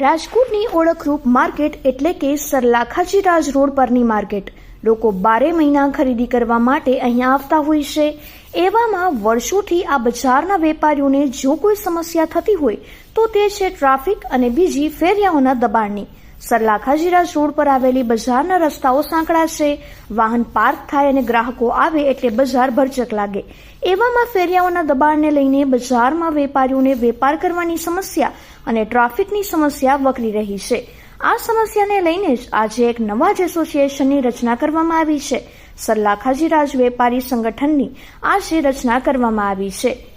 રાજકોટની ઓળખરૂપ માર્કેટ એટલે કે સરલાખાજી રાજ રોડ પરની માર્કેટ. લોકો બારે મહિના ખરીદી કરવા માટે અહીંયા આવતા હોય છે. એવામાં વર્ષોથી આ બજારના વેપારીઓને જો કોઈ સમસ્યા થતી હોય, તો તે છે ટ્રાફિક અને બીજી ફેરિયાઓના દબાણની. સરલાખાજી રાજ રોડ પર આવેલી બજારના રસ્તાઓ સાંકડા છે વાહન પાર્ક થાય અને ગ્રાહકો આવે એટલે બજાર ભરચક લાગે. એવામાં ફેરિયાઓના દબાણને લઈને બજારમાં વેપારીઓને વેપાર કરવાની સમસ્યા અને ટ્રાફિકની સમસ્યા વકરી રહી છે. આ સમસ્યાને લઈને જ આજે એક નવા જ એસોસિએશનની રચના કરવામાં આવી છે. સરલાખાજી રાજ વેપારી સંગઠનની આજે રચના કરવામાં આવી છે.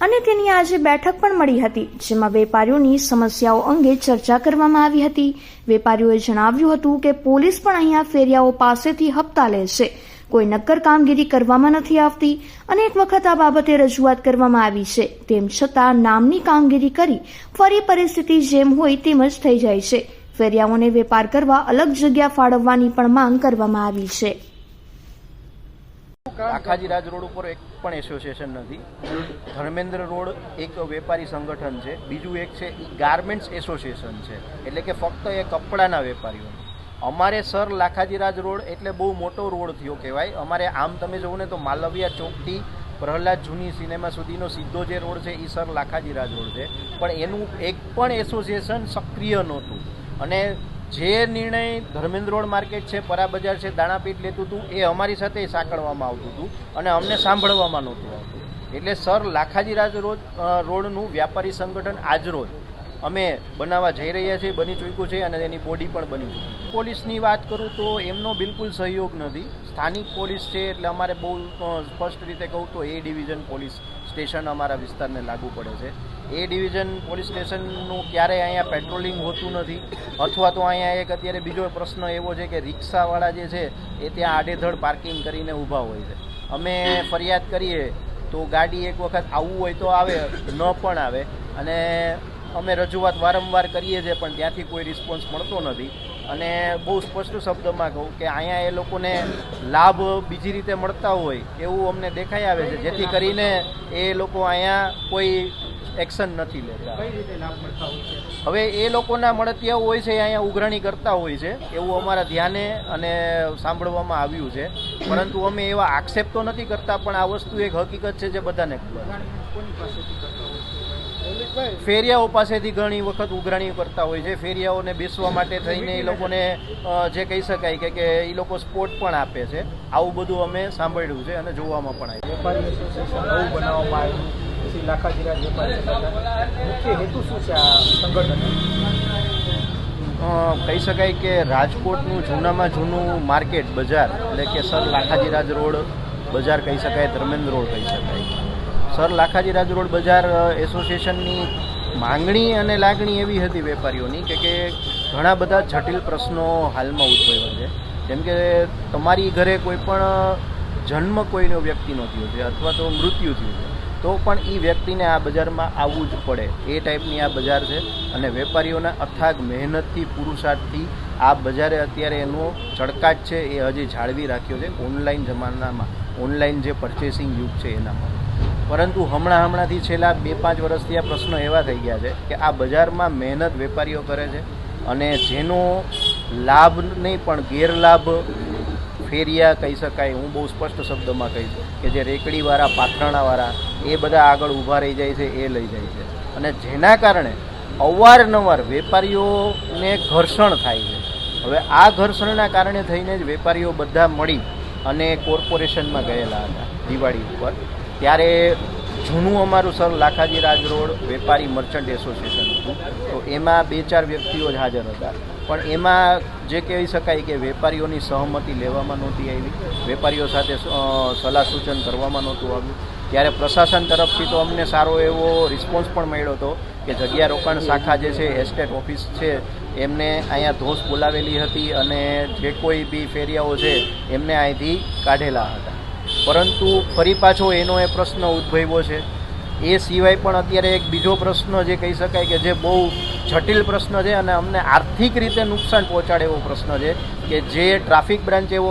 અને તેની આજે બેઠક પણ મળી હતી, જેમાં વેપારીઓની સમસ્યાઓ અંગે ચર્ચા કરવામાં આવી હતી. વેપારીઓએ જણાવ્યું હતું કે પોલીસ પણ અહીંયા ફેરિયાઓ પાસેથી હપ્તા લે છે. કોઈ નક્કર કામગીરી કરવામાં નથી આવતી અને એક વખત આ બાબતે રજૂઆત કરવામાં આવી છે. તેમ છતાં નામની કામગીરી કરી ફરી પરિસ્થિતિ જેમ હોય તેમ જ થઈ જાય છે. ફેરિયાઓને વેપાર કરવા અલગ જગ્યા ફાળવવાની પણ માંગ કરવામાં આવી છે. આખાજી રાજ રોડ ઉપર એક પણ એસોસિએશન નથી. ધર્મેન્દ્ર રોડ એક વેપારી સંગઠન છે. બીજું એક છે ગાર્મેન્ટ્સ એસોસિએશન છે. એટલે કે ફક્ત એ કપડાના વેપારીઓ. અમારે સર લાખાજી રાજ રોડ એટલે બહુ મોટો રોડ થયો કહેવાય. અમારે આમ તમે જોવો ને તો માલવિયા ચોકથી પ્રહલાદ જૂની સિનેમા સુધીનો સીધો જે રોડ છે એ સર લાખાજી રાજ રોડ છે. પણ એનું એક પણ એસોસિએશન સક્રિય નહોતું. અને જે નિર્ણય ધર્મેન્દ્ર રોડ માર્કેટ છે પરા બજાર છે, દાણાપીઠ લેતું હતું, એ અમારી સાથે સાંકળવામાં આવતું હતું અને અમને સાંભળવામાં નહોતું આવતું. એટલે સર લાખાજી રાજ રોડ રોડનું વ્યાપારી સંગઠન આજરોજ અમે બનાવવા જઈ રહ્યા છીએ, બની ચૂક્યું છે અને એની બોડી પણ બની ચૂકી પોલીસની વાત કરું તો એમનો બિલકુલ સહયોગ નથી. સ્થાનિક પોલીસ છે એટલે અમારે બહુ સ્પષ્ટ રીતે કહું તો એ ડિવિઝન પોલીસ સ્ટેશન અમારા વિસ્તારને લાગુ પડે છે. એ ડિવિઝન પોલીસ સ્ટેશનનું ક્યારેય અહીંયા પેટ્રોલિંગ હોતું નથી. અથવા તો અહીંયા એક અત્યારે બીજો પ્રશ્ન એવો છે કે રિક્ષાવાળા જે છે એ ત્યાં આડેધડ પાર્કિંગ કરીને ઊભા હોય છે. અમે ફરિયાદ કરીએ તો ગાડી એક વખત આવવું હોય તો આવે, ન પણ આવે. અને અમે રજૂઆત વારંવાર કરીએ છીએ પણ ત્યાંથી કોઈ રિસ્પોન્સ મળતો નથી. અને બહુ સ્પષ્ટ શબ્દમાં કહું કે અહીંયા એ લોકોને લાભ બીજી રીતે મળતા હોય એવું અમને દેખાઈ આવે છે. જેથી કરીને એ લોકો અહીંયા કોઈ એક્શન નથી લેતા. હવે એ લોકોના મળતિયાઓ હોય છે અહીંયા ઉઘરાણી કરતા હોય છે. એવું અમારા ધ્યાને અને સાંભળવામાં આવ્યું છે. પરંતુ અમે એવા આક્ષેપ તો નથી કરતા, પણ આ વસ્તુ એક હકીકત છે જે બધાને ફેરિયાઓ પાસેથી ઘણી વખત ઉઘરાણી કરતા હોય છે. ફેરિયાઓને બેસવા માટે થઈને એ લોકોને જે કહી શકાય કે એ લોકો સ્પોર્ટ પણ આપે છે. આવું બધું અમે સાંભળ્યું છે અને જોવામાં પણ આવ્યું વેપારી એસોસિએશન નવું બનાવવામાં આવ્યું પછી લાખાજીરા વેપારી મુખ્ય હેતુ શું છે આ સંગઠન કહી શકાય કે રાજકોટનું જૂનામાં જૂનું માર્કેટ, બજાર, એટલે કે સર લાખાજી રાજ રોડ બજાર કહી શકાય, ધર્મેન્દ્ર રોડ કહી શકાય. સર લાખાજી રાજ રોડ બજાર એસોસિએશનની માંગણી અને લાગણી એવી હતી વેપારીઓની કે કે ઘણા બધા જટિલ પ્રશ્નો હાલમાં ઉદ્ભવ્યા છે. જેમ કે તમારી ઘરે કોઈ પણ જન્મ કોઈનો વ્યક્તિનો થયો છે અથવા તો મૃત્યુ થયું છે. તો પણ એ વ્યક્તિને આ બજારમાં આવવું જ પડે. એ ટાઈપની આ બજાર છે અને વેપારીઓના અથાગ મહેનતથી, પુરુષાર્થથી આ બજારે અત્યારે એનો ચડકાટ છે એ હજી જાળવી રાખ્યો છે ઓનલાઈન જમાનામાં. ઓનલાઈન જે પરચેસિંગ યુગ છે એનામાં. પરંતુ હમણાં હમણાંથી છેલ્લા બે પાંચ વર્ષથી આ પ્રશ્નો એવા થઈ ગયા છે કે આ બજારમાં મહેનત વેપારીઓ કરે છે અને જેનો લાભ નહીં પણ ગેરલાભ ફેરિયા કહી શકાય, હું બહુ સ્પષ્ટ શબ્દમાં કહીશ કે જે રેકડીવાળા, પાથરણાવાળા એ બધા આગળ ઊભા રહી જાય છે, એ લઈ જાય છે. અને જેના કારણે અવારનવાર વેપારીઓને ઘર્ષણ થાય છે. હવે આ ઘર્ષણના કારણે થઈને જ વેપારીઓ બધા મળી અને કોર્પોરેશનમાં ગયેલા હતા, દિવાળી ઉપર. ત્યારે જૂનું અમારું સર લાખાજી રાજ રોડ વેપારી મર્ચન્ટ એસોસિએશન હતું. તો એમાં બે ચાર વ્યક્તિઓ જ હાજર હતા. પણ એમાં જે કહી શકાય કે વેપારીઓની સહમતિ લેવામાં નહોતી આવી. વેપારીઓ સાથે સલાહ સૂચન કરવામાં નહોતું આવ્યું. ત્યારે પ્રશાસન તરફથી તો અમને સારો એવો રિસ્પોન્સ પણ મળ્યો હતો કે જગ્યા રોકાણ શાખા જે છે એસ્ટેટ ઓફિસ છે, એમને અહીંયા ધોષ બોલાવેલી હતી અને જે કોઈ બી ફેરિયાઓ છે, એમને અહીંથી કાઢેલા હતા. પરંતુ ફરી પાછો એનો એ પ્રશ્ન ઉદ્ભવ્યો છે એ સિવાય પણ અત્યારે એક બીજો પ્રશ્ન જે કહી શકાય કે જે બહુ જટિલ પ્રશ્ન છે અને અમને આર્થિક રીતે નુકસાન પહોંચાડે એવો પ્રશ્ન છે કે જે ટ્રાફિક બ્રાન્ચે એવો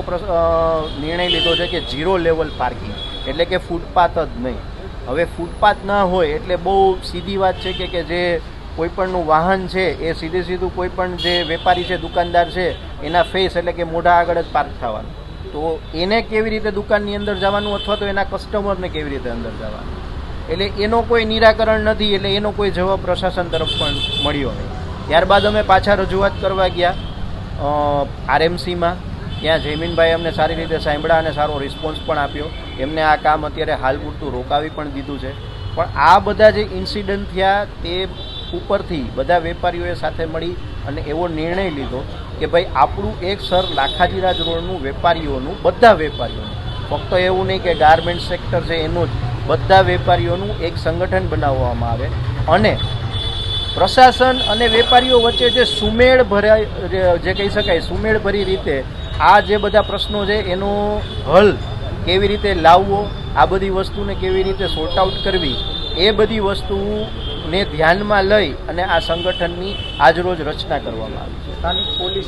નિર્ણય લીધો છે કે ઝીરો લેવલ પાર્કિંગ, એટલે કે ફૂટપાથ જ નહીં. હવે ફૂટપાથ ના હોય એટલે બહુ સીધી વાત છે કે કે જે કોઈપણનું વાહન છે એ સીધે સીધું કોઈપણ જે વેપારી છે, દુકાનદાર છે, એના ફેસ એટલે કે મોઢા આગળ જ પાર્ક થવાનું. તો એને કેવી રીતે દુકાનની અંદર જવાનું અથવા તો એના કસ્ટમરને કેવી રીતે અંદર જવાનું? એટલે એનો કોઈ નિરાકરણ નથી, એટલે એનો કોઈ જવાબ પ્રશાસન તરફ પણ મળ્યો નહીં. ત્યારબાદ અમે પાછા રજૂઆત કરવા ગયા આરએમસીમાં. ત્યાં જયમીનભાઈ અમને સારી રીતે સાંભળ્યા અને સારો રિસ્પોન્સ પણ આપ્યો. એમને આ કામ અત્યારે હાલ પૂરતું રોકાવી પણ દીધું છે. પણ આ બધા જે ઇન્સિડન્ટ થયા તે ઉપરથી બધા વેપારીઓએ સાથે મળી અને એવો નિર્ણય લીધો કે ભાઈ, આપણું એક સર લાખાજીરાજ રોડનું વેપારીઓનું, બધા વેપારીઓનું. ફક્ત એવું નહીં કે ગાર્મેન્ટ સેક્ટર છે, એનું જ. બધા વેપારીઓનું એક સંગઠન બનાવવામાં આવે. અને પ્રશાસન અને વેપારીઓ વચ્ચે જે સુમેળ ભરાય, જે- કહી શકાય, સુમેળ ભરી રીતે આ જે બધા પ્રશ્નો છે, એનો હલ કેવી રીતે લાવવો, આ બધી વસ્તુને કેવી રીતે સોર્ટ આઉટ કરવી, એ બધી વસ્તુને ધ્યાનમાં લઈ અને આ સંગઠનની આજરોજ રચના કરવામાં આવી છે. સ્થાનિક પોલીસ